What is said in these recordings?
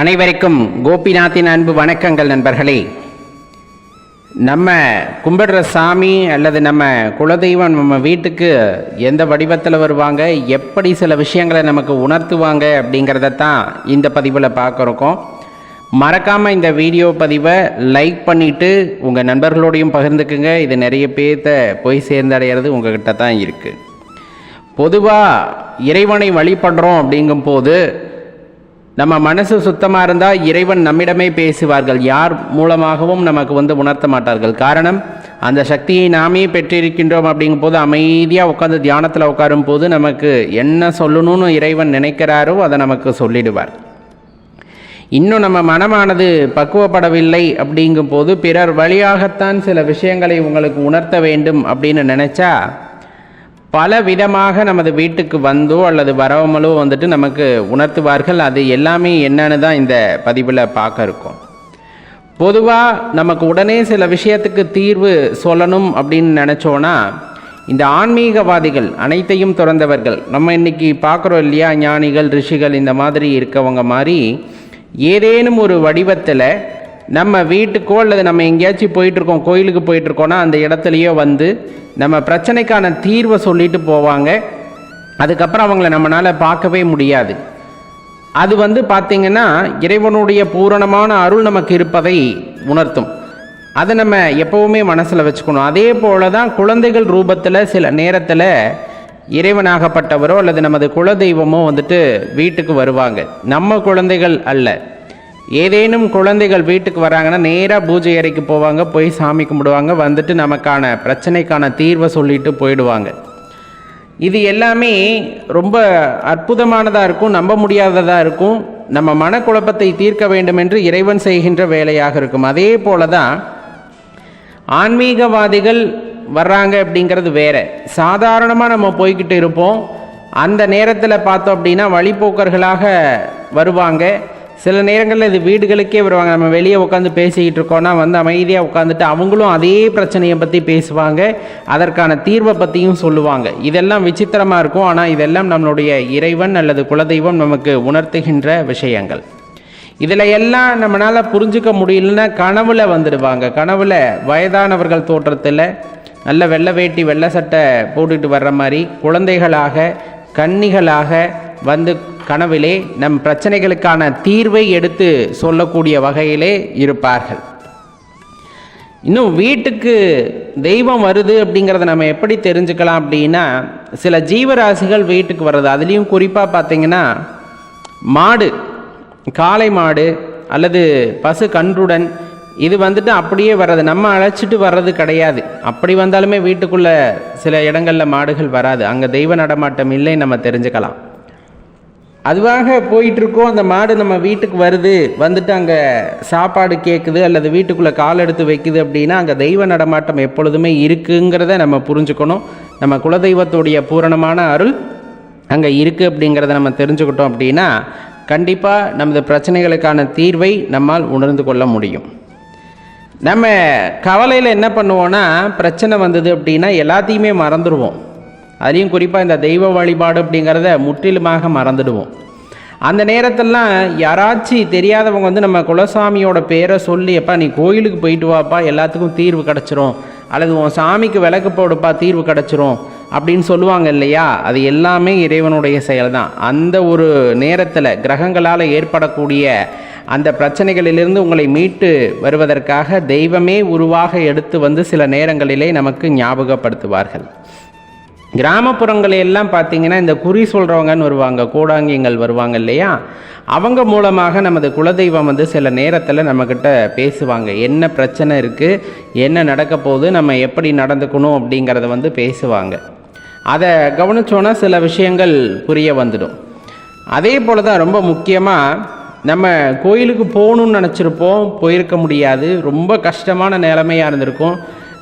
அனைவருக்கும் கோபிநாத்தின் அன்பு வணக்கங்கள் நண்பர்களே. நம்ம கும்பிடுற சாமி அல்லது நம்ம குலதெய்வம் நம்ம வீட்டுக்கு எந்த வடிவத்தில் வருவாங்க? எப்படி சில விஷயங்களை நமக்கு உணர்த்துவாங்க அப்படிங்கிறத தான் இந்த பதிவில் பார்க்குறோம். மறக்காமல் இந்த வீடியோ பதிவை லைக் பண்ணிவிட்டு உங்கள் நண்பர்களோடையும் பகிர்ந்துக்குங்க. இது நிறைய பேர்த்த போய் சேர்ந்தடைகிறது உங்ககிட்ட தான் இருக்குது பொதுவாக இறைவனை வழிபடுறோம் அப்படிங்கும்போது நம்ம மனசு சுத்தமாக இருந்தால் இறைவன் நம்மிடமே பேசுவார்கள். யார் மூலமாகவும் நமக்கு வந்து உணர்த்த மாட்டார்கள். காரணம் அந்த சக்தியை நாமே பெற்றிருக்கின்றோம் அப்படிங்கும்போது அமைதியாக உட்காந்து தியானத்தில் உட்காரும் போது நமக்கு என்ன சொல்லணும்னு இறைவன் நினைக்கிறாரோ அதை நமக்கு சொல்லிடுவார். இன்னும் நம்ம மனமானது பக்குவப்படவில்லை அப்படிங்கும்போது பிறர் வழியாகத்தான் சில விஷயங்களை உங்களுக்கு உணர்த்த வேண்டும் அப்படின்னு நினச்சா பல விதமாக நமது வீட்டுக்கு வந்தோ அல்லது வரவமலோ வந்துட்டு நமக்கு உணர்த்துவார்கள். அது எல்லாமே என்னன்னு தான் இந்த பதிவில் பார்க்க இருக்கும். பொதுவாக நமக்கு உடனே சில விஷயத்துக்கு தீர்வு சொல்லணும் அப்படின்னு நினச்சோன்னா இந்த ஆன்மீகவாதிகள் அனைத்தையும் துறந்தவர்கள் நம்ம இன்னைக்கு பார்க்குறோம் இல்லையா ஞானிகள் ரிஷிகள் இந்த மாதிரி இருக்கவங்க மாதிரி ஏதேனும் ஒரு வடிவத்தில் நம்ம வீட்டுக்கோ அல்லது நம்ம எங்கேயாச்சும் போயிட்டுருக்கோம் கோயிலுக்கு போயிட்டுருக்கோன்னா அந்த இடத்துலையோ வந்து நம்ம பிரச்சனைக்கான தீர்வை சொல்லிட்டு போவாங்க. அதுக்கப்புறம் அவங்கள நம்மளால் பார்க்கவே முடியாது. அது வந்து பார்த்திங்கன்னா இறைவனுடைய பூரணமான அருள் நமக்கு இருப்பதை உணர்த்தும். அதை நம்ம எப்போவுமே மனசில் வச்சுக்கணும். அதே போல தான் குழந்தைகள் ரூபத்தில் சில நேரத்தில் இறைவனாகப்பட்டவரோ அல்லது நமது குலதெய்வமோ வந்துட்டு வீட்டுக்கு வருவாங்க. நம்ம குழந்தைகள் அல்ல. ஏதேனும் குழந்தைகள் வீட்டுக்கு வராங்கன்னா நேராக பூஜை அறைக்கு போவாங்க போய் சாமி கும்பிடுவாங்க வந்துட்டு நமக்கான பிரச்சனைக்கான தீர்வை சொல்லிட்டு போயிடுவாங்க. இது எல்லாமே ரொம்ப அற்புதமானதாக இருக்கும் நம்ப முடியாததாக இருக்கும். நம்ம மனக்குழப்பத்தை தீர்க்க வேண்டும் என்று இறைவன் செய்கின்ற வேலையாக இருக்கும். அதே போல தான் ஆன்மீகவாதிகள் வர்றாங்க அப்படிங்கிறது வேற. சாதாரணமாக நம்ம போய்கிட்டு இருப்போம். அந்த நேரத்தில் பார்த்தோம் அப்படின்னா வழிபோக்கர்களாக வருவாங்க. சில நேரங்களில் இது வீடுகளுக்கே வருவாங்க. நம்ம வெளியே உட்காந்து பேசிக்கிட்டு இருக்கோம்னா வந்து அமைதியாக உட்காந்துட்டு அவங்களும் அதே பிரச்சனையை பற்றி பேசுவாங்க. அதற்கான தீர்வை பற்றியும் சொல்லுவாங்க. இதெல்லாம் விசித்திரமாக இருக்கும். ஆனால் இதெல்லாம் நம்மளுடைய இறைவன் அல்லது குலதெய்வம் நமக்கு உணர்த்துகின்ற விஷயங்கள். இதில் எல்லாம் நம்மளால் புரிஞ்சுக்க முடியலன்னா கனவுல வந்துடுவாங்க. கனவுல வயதானவர்கள் தோற்றத்தில் நல்ல வெள்ளை வேட்டி வெள்ளை சட்டை போட்டுட்டு வர்ற மாதிரி குழந்தைகளாக கன்னிகளாக வந்து கனவிலே நம் பிரச்சனைகளுக்கான தீர்வை எடுத்து சொல்லக்கூடிய வகையிலே இருப்பார்கள். இன்னும் வீட்டுக்கு தெய்வம் வருது அப்படிங்கிறத நம்ம எப்படி தெரிஞ்சுக்கலாம் அப்படின்னா சில ஜீவராசிகள் வீட்டுக்கு வர்றது. அதுலேயும் குறிப்பாக பார்த்தீங்கன்னா மாடு காளை மாடு அல்லது பசு கன்றுடன் இது வந்துட்டு அப்படியே வர்றது. நம்ம அழைச்சிட்டு வர்றது கிடையாது. அப்படி வந்தாலுமே வீட்டுக்குள்ளே சில இடங்களில் மாடுகள் வராது. அங்கே தெய்வ நடமாட்டம் இல்லை நம்ம தெரிஞ்சுக்கலாம். அதுவாக போயிட்டுருக்கோம். அந்த மாடு நம்ம வீட்டுக்கு வருது. வந்துட்டு அங்கே சாப்பாடு கேட்குது அல்லது வீட்டுக்குள்ளே கால் எடுத்து வைக்குது அப்படின்னா அங்கே தெய்வ நடமாட்டம் எப்பொழுதுமே இருக்குங்கிறத நம்ம புரிஞ்சுக்கணும். நம்ம குலதெய்வத்துடைய பூரணமான அருள் அங்கே இருக்குது அப்படிங்கிறத நம்ம தெரிஞ்சுக்கிட்டோம் அப்படின்னா கண்டிப்பாக நமது பிரச்சனைகளுக்கான தீர்வை நம்மால் உணர்ந்து கொள்ள முடியும். நம்ம கவலையில் என்ன பண்ணுவோன்னா பிரச்சனை வந்தது அப்படின்னா எல்லாத்தையுமே மறந்துடுவோம் அதுலேயும் குறிப்பாக இந்த தெய்வ வழிபாடு அப்படிங்கிறத முற்றிலுமாக மறந்துடுவோம். அந்த நேரத்திலலாம் யாராச்சும் தெரியாதவங்க வந்து நம்ம குலசாமியோட பேரை சொல்லி எப்பா நீ கோயிலுக்கு போயிட்டு வாப்பா எல்லாத்துக்கும் தீர்வு கிடச்சிரும். அல்லது உன் சாமிக்கு விளக்கு போடுப்பா தீர்வு கிடச்சிரும். அப்படின்னு சொல்லுவாங்க இல்லையா? அது எல்லாமே இறைவனுடைய செயல் தான் அந்த ஒரு நேரத்தில் கிரகங்களால் ஏற்படக்கூடிய அந்த பிரச்சனைகளிலிருந்து உங்களை மீட்டு வருவதற்காக தெய்வமே உருவாக எடுத்து வந்து சில நேரங்களிலே நமக்கு ஞாபகப்படுத்துவார்கள். கிராமப்புறங்களை எல்லாம் பார்த்தீங்கன்னா இந்த குறி சொல்கிறவங்கன்னு வருவாங்க கூடாங்கியங்கள் வருவாங்க இல்லையா? அவங்க மூலமாக நமது குலதெய்வம் வந்து சில நேரத்தில் நம்மக்கிட்ட பேசுவாங்க. என்ன பிரச்சனை இருக்குது என்ன நடக்க போகுது? நம்ம எப்படி நடந்துக்கணும் அப்படிங்கிறத வந்து பேசுவாங்க. அதை கவனித்தோன்னா சில விஷயங்கள் புரிய வந்துடும். அதே போல் தான் ரொம்ப முக்கியமாக நம்ம கோயிலுக்கு போகணுன்னு நினச்சிருப்போம் போயிருக்க முடியாது. ரொம்ப கஷ்டமான நிலைமையாக இருந்திருக்கும்.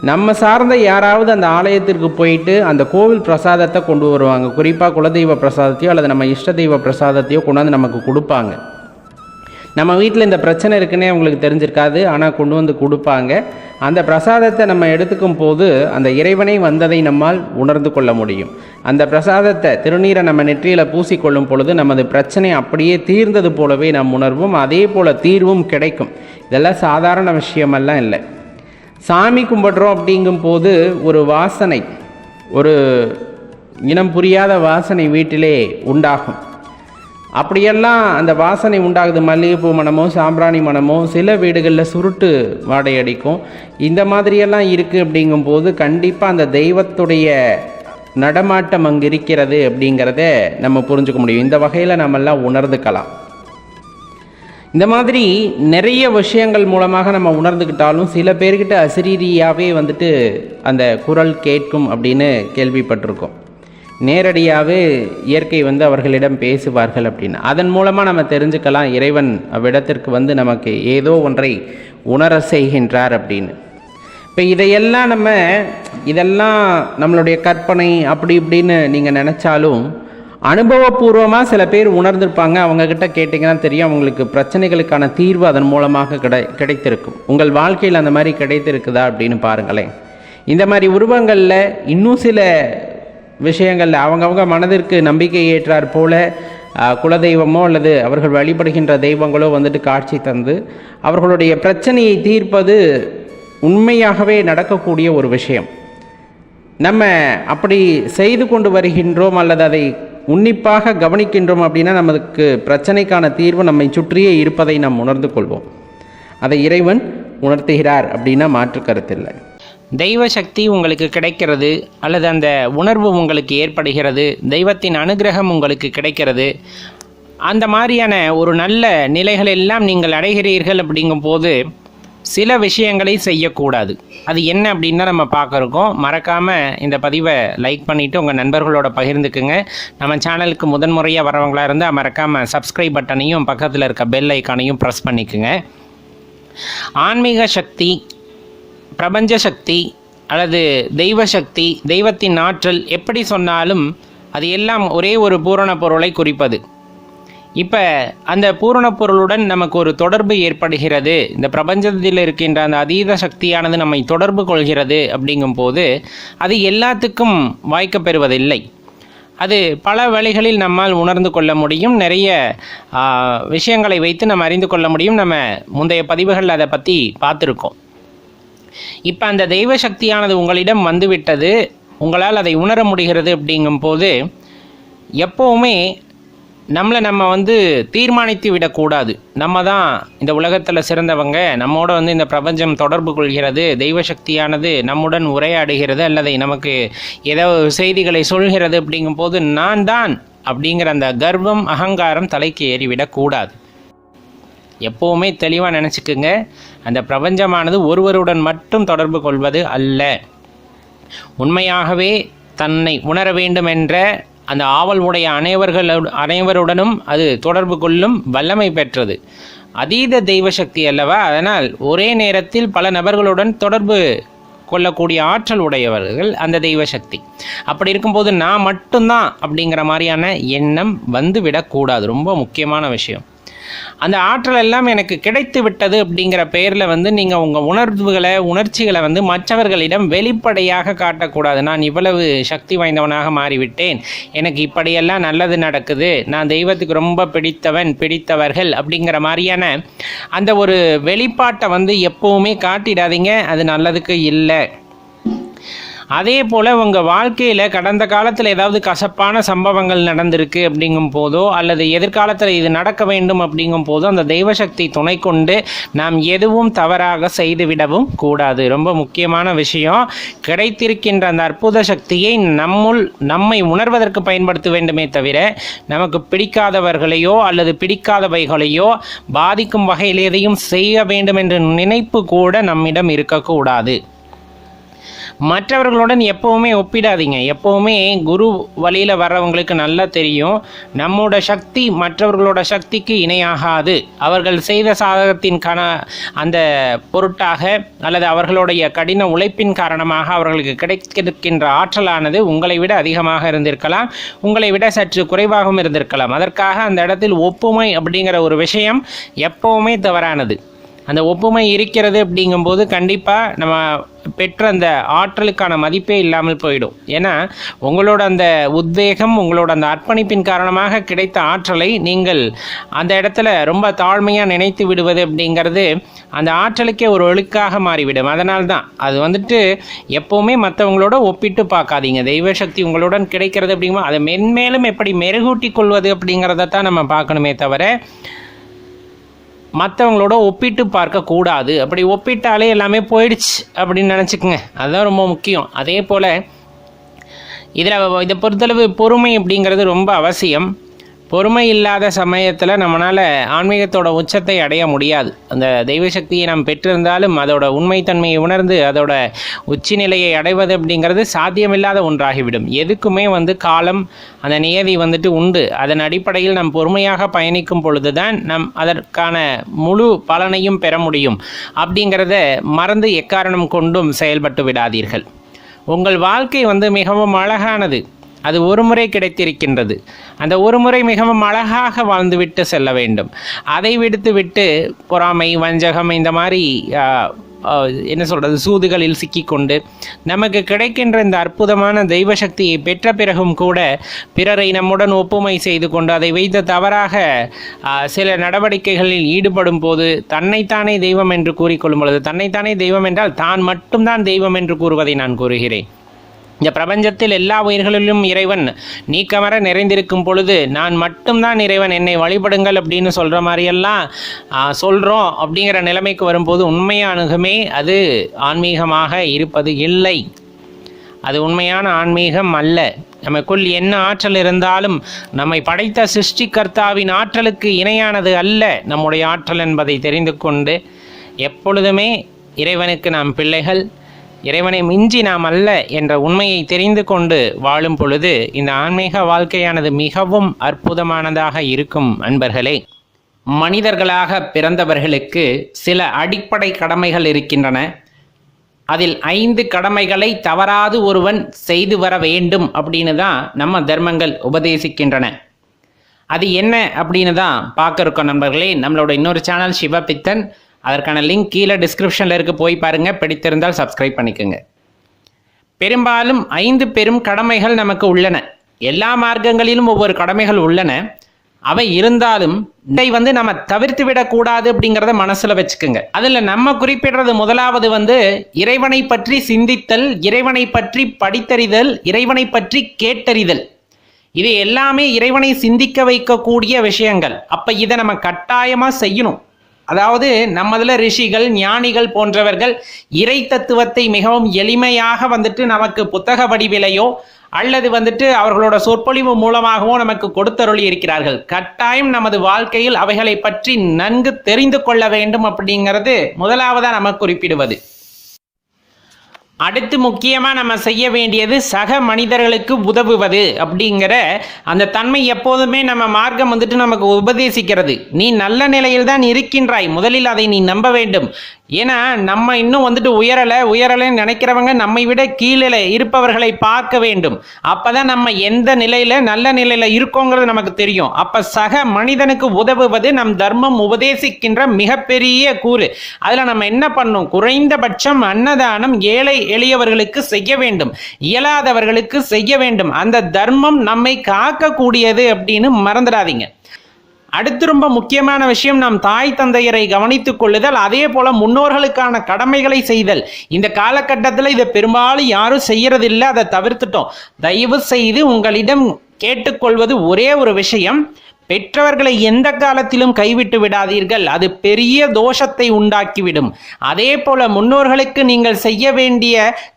நம்ம சார்ந்த யாராவது அந்த ஆலயத்திற்கு போயிட்டு அந்த கோவில் பிரசாதத்தை கொண்டு வருவாங்க. குறிப்பாக குலதெய்வ பிரசாதத்தையோ அல்லது நம்ம இஷ்ட தெய்வ பிரசாதத்தையோ கொண்டாந்து நமக்கு கொடுப்பாங்க. நம்ம வீட்டில் இந்த பிரச்சனை இருக்குன்னே அவங்களுக்கு தெரிஞ்சிருக்காது. ஆனால் கொண்டு வந்து கொடுப்பாங்க. அந்த பிரசாதத்தை நம்ம எடுத்துக்கும் போது அந்த இறைவனை வந்ததை நம்மால் உணர்ந்து கொள்ள முடியும். அந்த பிரசாதத்தை திருநீரை நம்ம நெற்றியில் பூசிக்கொள்ளும் பொழுது நமது பிரச்சனை அப்படியே தீர்ந்தது போலவே நாம் உணர்வும். அதே போல் தீர்வும் கிடைக்கும். இதெல்லாம் சாதாரண விஷயமெல்லாம் இல்லை. சாமி கும்பிட்றோம் அப்படிங்கும் போது ஒரு வாசனை ஒரு இனம் புரியாத வாசனை வீட்டிலே உண்டாகும். அப்படியெல்லாம் அந்த வாசனை உண்டாகுது. மல்லிகைப்பூ மனமோ சாம்பிராணி மணமோ சில வீடுகளில் சுருட்டு வாடை அடிக்கும். இந்த மாதிரியெல்லாம் இருக்குது அப்படிங்கும்போது கண்டிப்பாக அந்த தெய்வத்துடைய நடமாட்டம் அங்கே இருக்கிறது அப்படிங்கிறத நம்ம புரிஞ்சுக்க முடியும். இந்த வகையில் நம்மெல்லாம் உணர்ந்துக்கலாம். இந்த மாதிரி நிறைய விஷயங்கள் மூலமாக நம்ம உணர்ந்துக்கிட்டாலும் சில பேர்கிட்ட அசிரீரியாகவே வந்துட்டு அந்த குரல் கேட்கும் அப்படின்னு கேள்விப்பட்டிருக்கோம். நேரடியாகவே இயற்கை வந்து அவர்களிடம் பேசுவார்கள் அப்படின்னு. அதன் மூலமாக நம்ம தெரிஞ்சுக்கலாம் இறைவன் அவ்விடத்திற்கு வந்து நமக்கு ஏதோ ஒன்றை உணர செய்கின்றார் அப்படின்னு. இப்போ இதையெல்லாம் நம்ம இதெல்லாம் நம்மளுடைய கற்பனை அப்படி இப்படின்னு நீங்கள் நினச்சாலும் அனுபவபூர்வமாக சில பேர் உணர்ந்திருப்பாங்க. அவங்கக்கிட்ட கேட்டிங்கன்னா தெரியும். அவங்களுக்கு பிரச்சனைகளுக்கான தீர்வு அதன் மூலமாக கிடை கிடைத்திருக்கும். உங்கள் வாழ்க்கையில் அந்த மாதிரி கிடைத்திருக்குதா அப்படின்னு பாருங்களேன். இந்த மாதிரி உருவங்களில் இன்னும் சில விஷயங்களில் அவங்கவுங்க மனதிற்கு நம்பிக்கை ஏற்றார் போல குலதெய்வமோ அல்லது அவர்கள் வழிபடுகின்ற தெய்வங்களோ வந்துட்டு காட்சி தந்து அவர்களுடைய பிரச்சனையை தீர்ப்பது உண்மையாகவே நடக்கக்கூடிய ஒரு விஷயம். நம்ம அப்படி செய்து கொண்டு வருகின்றோம் அல்லது அதை உன்னிப்பாக கவனிக்கின்றோம் அப்படின்னா நமக்கு பிரச்சனைக்கான தீர்வு நம்மை சுற்றியே இருப்பதை நாம் உணர்ந்து கொள்வோம். அதை இறைவன் உணர்த்துகிறார் அப்படின்னா மாற்று கருத்தில்லை. தெய்வ சக்தி உங்களுக்கு கிடைக்கிறது அல்லது அந்த உணர்வு உங்களுக்கு ஏற்படுகிறது தெய்வத்தின் அனுகிரகம் உங்களுக்கு கிடைக்கிறது அந்த மாதிரியான ஒரு நல்ல நிலைகள் எல்லாம் நீங்கள் அடைகிறீர்கள் அப்படிங்கும்போது சில விஷயங்களை செய்யக்கூடாது. அது என்ன அப்படின்னு நம்ம பார்க்குறோம். மறக்காமல் இந்த பதிவை லைக் பண்ணிவிட்டு உங்கள் நண்பர்களோட பகிர்ந்துக்குங்க. நம்ம சேனலுக்கு முதன்முறையாக வரவங்களாக இருந்தால் மறக்காமல் சப்ஸ்கிரைப் பட்டனையும் பக்கத்தில் இருக்க பெல் ஐக்கானையும் ப்ரெஸ் பண்ணிக்குங்க. ஆன்மீக சக்தி பிரபஞ்ச சக்தி அல்லது தெய்வ சக்தி தெய்வத்தின் ஆற்றல் எப்படி சொன்னாலும் அது எல்லாம் ஒரே ஒரு பூரண பொருளை குறிப்பது. இப்போ அந்த பூரண பொருளுடன் நமக்கு ஒரு தொடர்பு ஏற்படுகிறது. இந்த பிரபஞ்சத்தில் இருக்கின்ற அந்த அதீத சக்தியானது நம்மை தொடர்பு கொள்கிறது அப்படிங்கும்போது அது எல்லாத்துக்கும் வாய்க்க பெறுவதில்லை. அது பல வழிகளில் நம்மால் உணர்ந்து கொள்ள முடியும். நிறைய விஷயங்களை வைத்து நம்ம அறிந்து கொள்ள முடியும். நம்ம முந்தைய பதிவுகள் அதை பற்றி பார்த்துருக்கோம். இப்போ அந்த தெய்வ சக்தியானது உங்களிடம் வந்துவிட்டது. உங்களால் அதை உணர முடிகிறது அப்படிங்கும்போது எப்போவுமே நம்மளை நம்ம வந்து தீர்மானித்து விடக்கூடாது. நம்ம தான் இந்த உலகத்தில் சிறந்தவங்க. நம்மோட வந்து இந்த பிரபஞ்சம் தொடர்பு கொள்கிறது. தெய்வ சக்தியானது நம்முடன் உரையாடுகிறது அல்லது நமக்கு ஏதோ செய்திகளை சொல்கிறது அப்படிங்கும்போது நான் தான் அப்படிங்கிற அந்த கர்வம் அகங்காரம் தலைக்கு ஏறிவிடக்கூடாது. எப்போவுமே தெளிவாக நினச்சிக்குங்க. அந்த பிரபஞ்சமானது ஒருவருடன் மட்டும் தொடர்பு கொள்வது அல்ல. உண்மையாகவே தன்னை உணர வேண்டும் என்ற அந்த ஆவல் உடைய அனைவர்கள் அனைவருடனும் அது தொடர்பு கொள்ளும் வல்லமை பெற்றது. அதீத தெய்வ சக்தி அல்லவா? அதனால் ஒரே நேரத்தில் பல நபர்களுடன் தொடர்பு கொள்ளக்கூடிய ஆற்றல் உடையவர்கள் அந்த தெய்வ சக்தி அப்படி இருக்கும்போது நான் மட்டும்தான் அப்படிங்கிற மாதிரியான எண்ணம் வந்து விடக்கூடாது ரொம்ப முக்கியமான விஷயம். அந்த ஆற்றல் எல்லாம் எனக்கு கிடைத்து விட்டது அப்படிங்கிற பெயரில் வந்து நீங்கள் உங்கள் உணர்வுகளை உணர்ச்சிகளை வந்து மற்றவர்களிடம் வெளிப்படையாக காட்டக்கூடாது. நான் இவ்வளவு சக்தி வாய்ந்தவனாக மாறிவிட்டேன். எனக்கு இப்படியெல்லாம் நல்லது நடக்குது. நான் தெய்வத்துக்கு ரொம்ப பிடித்தவன் பிடித்தவர்கள் அப்படிங்கிற மாதிரியான அந்த ஒரு வெளிப்பாட்டை வந்து எப்போவுமே காட்டிடாதீங்க. அது நல்லதுக்கு இல்லை. அதே போல் உங்கள் வாழ்க்கையில் கடந்த காலத்தில் ஏதாவது கசப்பான சம்பவங்கள் நடந்திருக்கு அப்படிங்கும் போதோ அல்லது எதிர்காலத்தில் இது நடக்க வேண்டும் அப்படிங்கும் போதோ அந்த தெய்வசக்தி துணை கொண்டு நாம் எதுவும் தவறாக செய்துவிடவும் கூடாது. ரொம்ப முக்கியமான விஷயம். கிடைத்திருக்கின்ற அந்த அற்புத சக்தியை நம்முள் நம்மை உணர்வதற்கு பயன்படுத்த வேண்டுமே தவிர நமக்கு பிடிக்காதவர்களையோ அல்லது பிடிக்காதவைகளையோ பாதிக்கும் வகையில் எதையும் செய்ய வேண்டும் என்ற நினைப்பு கூட நம்மிடம் இருக்கக்கூடாது. மற்றவர்களுடன் எப்போவுமே ஒப்பிடாதீங்க. எப்போவுமே குரு வழியில் வர்றவங்களுக்கு நல்லா தெரியும். நம்மோட சக்தி மற்றவர்களோட சக்திக்கு இணையாகாது. அவர்கள் செய்த சாதகத்தின் கண அந்த பொருட்டாக அல்லது அவர்களுடைய கடின உழைப்பின் காரணமாக அவர்களுக்கு கிடைக்கின்ற ஆற்றலானது உங்களை விட அதிகமாக இருந்திருக்கலாம். உங்களை விட சற்று குறைவாகவும் இருந்திருக்கலாம். அதற்காக அந்த இடத்தில் ஒப்புமை அப்படிங்கிற ஒரு விஷயம் எப்போவுமே தவறானது. அந்த ஒப்புமை இருக்கிறது அப்படிங்கும்போது கண்டிப்பாக நம்ம பெற்ற அந்த ஆற்றலுக்கான மதிப்பே இல்லாமல் போயிடும். ஏன்னா உங்களோட அந்த உத்வேகம் உங்களோட அந்த அர்ப்பணிப்பின் காரணமாக கிடைத்த ஆற்றலை நீங்கள் அந்த இடத்துல ரொம்ப தாழ்மையாக நினைத்து விடுவது அப்படிங்கிறது அந்த ஆற்றலுக்கே ஒரு ஒழுக்காக மாறிவிடும். அதனால தான் அது வந்துட்டு எப்போவுமே மற்றவங்களோட ஒப்பிட்டு பார்க்காதீங்க. தெய்வ சக்தி உங்களுடன் கிடைக்கிறது அப்படிங்கும்போது அதை மென்மேலும் எப்படி மெருகூட்டி கொள்வது அப்படிங்கிறத தான் நம்ம பார்க்கணுமே தவிர மற்றவங்களோட ஒப்பிட்டு பார்க்கக்கூடாது அப்படி ஒப்பிட்டாலே எல்லாமே போயிடுச்சு அப்படின்னு நினச்சிக்கோங்க. அதுதான் ரொம்ப முக்கியம். அதே போல் இதில் இதை பொறுத்தளவு பொறுமை அப்படிங்கிறது ரொம்ப அவசியம். பொறுமை இல்லாத சமயத்தில் நம்மளால் ஆன்மீகத்தோட உச்சத்தை அடைய முடியாது. அந்த தெய்வ சக்தியை நாம் பெற்றிருந்தாலும் அதோட உண்மைத்தன்மையை உணர்ந்து அதோட உச்சிநிலையை அடைவது அப்படிங்கிறது சாத்தியமில்லாத ஒன்றாகிவிடும். எதுக்குமே வந்து காலம் அந்த நியதி வந்துட்டு உண்டு. அதன் அடிப்படையில் நாம் பொறுமையாக பயணிக்கும் பொழுது தான் நம் அதற்கான முழு பலனையும் பெற முடியும். அப்படிங்கிறத மறந்து எக்காரணம் கொண்டும் செயல்பட்டு விடாதீர்கள். உங்கள் வாழ்க்கை வந்து மிகவும் அழகானது. அது ஒரு முறை கிடைத்திருக்கின்றது. அந்த ஒரு முறை மிகவும் அழகாக வாழ்ந்துவிட்டு செல்ல வேண்டும். அதை விடுத்து விட்டு பொறாமை வஞ்சகம் இந்த மாதிரி என்ன சொல்கிறது சூதுகளில் சிக்கிக்கொண்டு நமக்கு கிடைக்கின்ற இந்த அற்புதமான தெய்வ சக்தியை பெற்ற பிறகும் கூட பிறரை நம்முடன் ஒப்புமை செய்து கொண்டு அதை வைத்த தவறாக சில நடவடிக்கைகளில் ஈடுபடும் போது தன்னைத்தானே தெய்வம் என்று கூறிக்கொள்ளும் பொழுது தன்னைத்தானே தெய்வம் என்றால் தான் மட்டும்தான் தெய்வம் என்று கூறுவதை நான் கூறுகிறேன். இந்த பிரபஞ்சத்தில் எல்லா உயிர்களிலும் இறைவன் நீக்கமர நிறைந்திருக்கும் பொழுது நான் மட்டும்தான் இறைவன் என்னை வழிபடுங்கள் அப்படின்னு சொல்கிற மாதிரியெல்லாம் சொல்கிறோம் அப்படிங்கிற நிலைமைக்கு வரும்போது உண்மையானுகமே அது ஆன்மீகமாக இருப்பது இல்லை. அது உண்மையான ஆன்மீகம் அல்ல. நமக்குள் என்ன ஆற்றல் இருந்தாலும் நம்மை படைத்த சிருஷ்டிகர்த்தாவின் ஆற்றலுக்கு இணையானது அல்ல நம்முடைய ஆற்றல் என்பதை தெரிந்து கொண்டு எப்பொழுதுமே இறைவனுக்கு நாம் பிள்ளைகள். இறைவனை மிஞ்சி நாம் அல்ல என்ற உண்மையை தெரிந்து கொண்டு வாழும் பொழுது இந்த ஆன்மீக வாழ்க்கையானது மிகவும் அற்புதமானதாக இருக்கும் அன்பர்களே. மனிதர்களாக பிறந்தவர்களுக்கு சில அடிப்படை கடமைகள் இருக்கின்றன. அதில் ஐந்து கடமைகளை தவறாது ஒருவன் செய்து வர வேண்டும் அப்படின்னு தான் நம்ம தர்மங்கள் உபதேசிக்கின்றன. அது என்ன அப்படின்னு தான் பார்க்க இருக்கோம் நண்பர்களே. நம்மளோட இன்னொரு சேனல் சிவபித்தன். அதற்கான லிங்க் கீழே டிஸ்கிரிப்ஷனில் இருக்க. போய் பாருங்கள் பிடித்திருந்தால் சப்ஸ்கிரைப் பண்ணிக்கோங்க. பெரும்பாலும் ஐந்து பெரும் கடமைகள் நமக்கு உள்ளன. எல்லா மார்க்கங்களிலும் ஒவ்வொரு கடமைகள் உள்ளன. அவை இருந்தாலும் இதை வந்து நம்ம தவிர்த்து விடக்கூடாது அப்படிங்கிறத மனசில் வச்சுக்கோங்க. அதில் நம்ம குறிப்பிடுறது முதலாவது வந்து இறைவனை பற்றி சிந்தித்தல் இறைவனை பற்றி படித்தறிதல் இறைவனை பற்றி கேட்டறிதல். இது எல்லாமே இறைவனை சிந்திக்க வைக்கக்கூடிய விஷயங்கள். அப்போ இதை நம்ம கட்டாயமாக செய்யணும். அதாவது நம்மதுல ரிஷிகள் ஞானிகள் போன்றவர்கள் இறை தத்துவத்தை மிகவும் எளிமையாக வந்துட்டு நமக்கு புத்தக வடிவிலையோ அல்லது வந்துட்டு அவர்களோட சொற்பொழிவு மூலமாகவோ நமக்கு கொடுத்தருளி இருக்கிறார்கள். கட்டாயம் நமது வாழ்க்கையில் அவைகளை பற்றி நன்கு தெரிந்து கொள்ள வேண்டும் அப்படிங்கிறது முதலாவதா நம்ம குறிப்பிடுவது. அடுத்து முக்கியமாக நம்ம செய்ய வேண்டியது சக மனிதர்களுக்கு உதவுவது அப்படிங்கிற அந்த தன்மை எப்போதுமே நம்ம மார்க்கம் வந்துட்டு நமக்கு உபதேசிக்கிறது. நீ நல்ல நிலையில் தான் இருக்கின்றாய். முதலில் அதை நீ நம்ப வேண்டும். ஏன்னா நம்ம இன்னும் வந்துட்டு உயரலை உயரலைன்னு நினைக்கிறவங்க நம்மை விட கீழே இருப்பவர்களை பார்க்க வேண்டும். அப்போ தான் நம்ம எந்த நிலையில் நல்ல நிலையில் இருக்கோங்கிறது நமக்கு தெரியும். அப்போ சக மனிதனுக்கு உதவுவது நம் தர்மம் உபதேசிக்கின்ற மிகப்பெரிய கூறு. அதில் நம்ம என்ன பண்ணும்? குறைந்தபட்சம் அன்னதானம் ஏழை எளியவர்களுக்கு செய்ய வேண்டும் இயலாதவர்களுக்கு செய்ய வேண்டும். அந்த தர்மம் நம்மை காக்கக்கூடியது அப்படின்னு மறந்துடாதீங்க. அடுத்து ரொம்ப முக்கியமான விஷயம் நாம் தாய் தந்தையரை கவனித்துக் கொள்ளுதல் அதே போல முன்னோர்களுக்கான கடமைகளை செய்தல். இந்த காலகட்டத்தில் இதை பெரும்பாலும் யாரும் செய்யறதில்லை அதை தவிர்த்துட்டோம். தயவு செய்து உங்களிடம் கேட்டுக்கொள்வது ஒரே ஒரு விஷயம் பெற்றவர்களை எந்த காலத்திலும் கைவிட்டு விடாதீர்கள். அது பெரிய தோஷத்தை உண்டாக்கிவிடும். அதே போல முன்னோர்களுக்கு நீங்கள் செய்ய வேண்டிய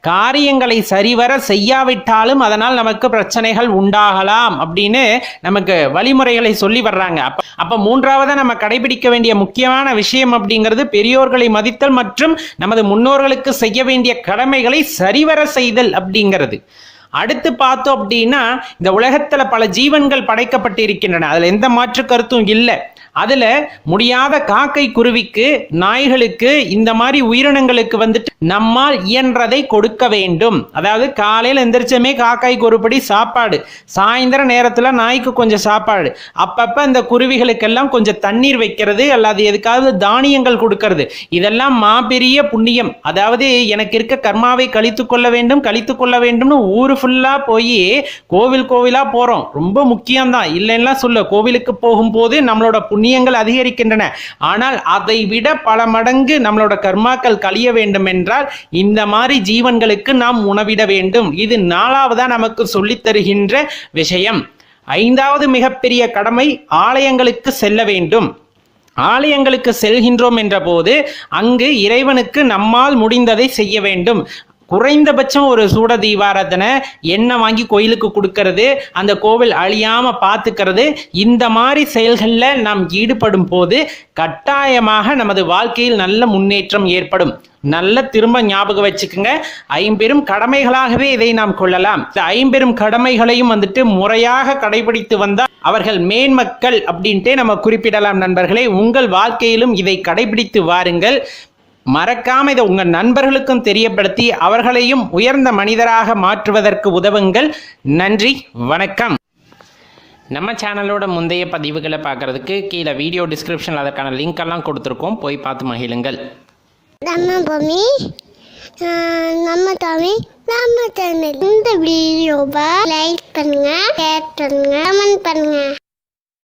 காரியங்களை சரிவர செய்யாவிட்டாலும் அதனால் நமக்கு பிரச்சனைகள் உண்டாகலாம் அப்படின்னு நமக்கு வழிமுறைகளை சொல்லி வர்றாங்க. அப்ப அப்ப நம்ம கடைபிடிக்க வேண்டிய முக்கியமான விஷயம் அப்படிங்கிறது பெரியோர்களை மதித்தல் மற்றும் நமது முன்னோர்களுக்கு செய்ய வேண்டிய கடமைகளை சரிவர செய்தல் அப்படிங்கிறது. அடுத்து பார்த்தோம் அப்படின்னா இந்த உலகத்துல பல ஜீவன்கள் படைக்கப்பட்டிருக்கின்றன. அதுல எந்த மாற்று கருத்தும் இல்லை. அதுல முடியாத காக்கை குருவிக்கு நாய்களுக்கு இந்த மாதிரி உயிரினங்களுக்கு வந்துட்டு நம்மால் இயன்றதை கொடுக்க வேண்டும். அதாவது காலையில் எந்திரிச்சமே காக்காய்க்கு ஒருபடி சாப்பாடு. சாயந்தர நேரத்துல நாய்க்கு கொஞ்சம் சாப்பாடு. அப்பப்ப அந்த குருவிகளுக்கெல்லாம் கொஞ்சம் தண்ணீர் வைக்கிறது அல்லது எதுக்காவது தானியங்கள் கொடுக்கறது. இதெல்லாம் மாபெரிய புண்ணியம். அதாவது எனக்கு இருக்க கர்மாவை கழித்து கொள்ள வேண்டும் கழித்து கொள்ள வேண்டும்னு ஊரு ஃபுல்லாக போய் கோவில் கோவிலா போறோம். ரொம்ப முக்கியம்தான். இல்லைன்னா சொல்ல கோவிலுக்கு போகும்போது நம்மளோட புண்ணியங்கள் அதிகரிக்கின்றன. ஆனால் அதை விட பல மடங்கு நம்மளோட கர்மாக்கள் கழிய வேண்டும் என்றால் இந்த மாதிரி ஜீவன்களுக்கு நாம் உணவிட வேண்டும். இது நாலாவதா நமக்கு சொல்லித் தருகின்ற விஷயம். ஐந்தாவது மிகப்பெரிய கடமை ஆலயங்களுக்கு செல்ல வேண்டும். ஆலயங்களுக்கு செல்கின்றோம் என்ற போது அங்கு இறைவனுக்கு நம்மால் முடிந்ததை செய்ய வேண்டும். குறைந்தபட்சம் ஒரு சூட தீபாராதனை எண்ணெய் வாங்கி கோயிலுக்கு கொடுக்கறது அந்த கோவில் அழியாம பார்த்துக்கிறது இந்த மாதிரி செயல்களில் நாம் ஈடுபடும் போது கட்டாயமாக நமது வாழ்க்கையில் நல்ல முன்னேற்றம் ஏற்படும். நல்ல திரும்ப ஞாபகம் வச்சுக்கோங்க. ஐம்பெரும் கடமைகளாகவே இதை நாம் கொள்ளலாம். இந்த ஐம்பெரும் கடமைகளையும் வந்துட்டு முறையாக கடைபிடித்து வந்தால் அவர்கள் மேன்மக்கள் அப்படின்ட்டே நம்ம குறிப்பிடலாம் நண்பர்களே. உங்கள் வாழ்க்கையிலும் இதை கடைபிடித்து வாருங்கள். மறக்காம இதை உங்கள் நண்பர்களுக்கும் தெரியப்படுத்தி அவர்களையும் உயர்ந்த மனிதராக மாற்றுவதற்கு உதவுங்கள். நன்றி வணக்கம். நம்ம சேனலோட முந்தைய பதிவுகளை பார்க்கறதுக்கு கீழே வீடியோ டிஸ்கிரிப்ஷனில் அதற்கான லிங்க் எல்லாம் கொடுத்துருக்கோம். போய் பார்த்து மகிழுங்கள். நம்ம பூமி நம்ம தமிழ் நம்ம சேனல் இந்த வீடியோவை லைக் பண்ணுங்க ஷேர் பண்ணுங்க கமெண்ட் பண்ணுங்க.